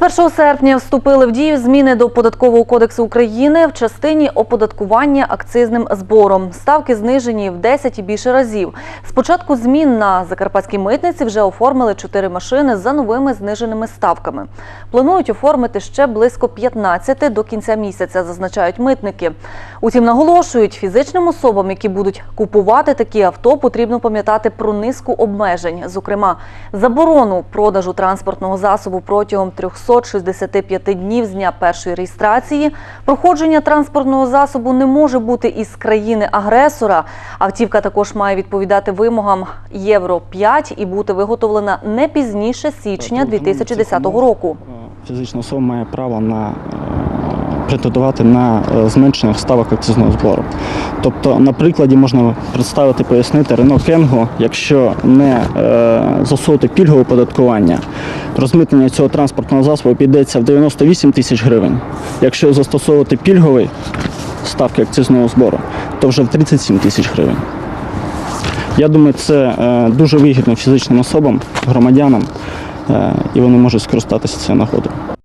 З 1 серпня вступили в дію зміни до податкового кодексу України в частині оподаткування акцизним збором. Ставки знижені в 10 і більше разів. З початку змін на закарпатській митниці вже оформили 4 машини за новими зниженими ставками. Планують оформити ще близько 15 до кінця місяця, зазначають митники. Утім, наголошують, фізичним особам, які будуть купувати такі авто, потрібно пам'ятати про низку обмежень, зокрема заборону продажу транспортного засобу протягом 365 днів з дня першої реєстрації. Проходження транспортного засобу не може бути із країни-агресора. Автівка також має відповідати вимогам Євро 5 і бути виготовлена не пізніше січня 2010 року. Фізична особа має право на е, претендувати на е, зменшення ставок акцизного збору. Тобто, на прикладі можна представити, пояснити Renault Кенго, якщо не е, засунути пільгове оподаткування, розмитнення цього транспортного засобу обійдеться в 98 тисяч гривень. Якщо застосовувати пільговий ставки акцизного збору, то вже в 37 тисяч гривень. Я думаю, це е, дуже вигідно фізичним особам, громадянам, і вони можуть скористатися цією нагодою.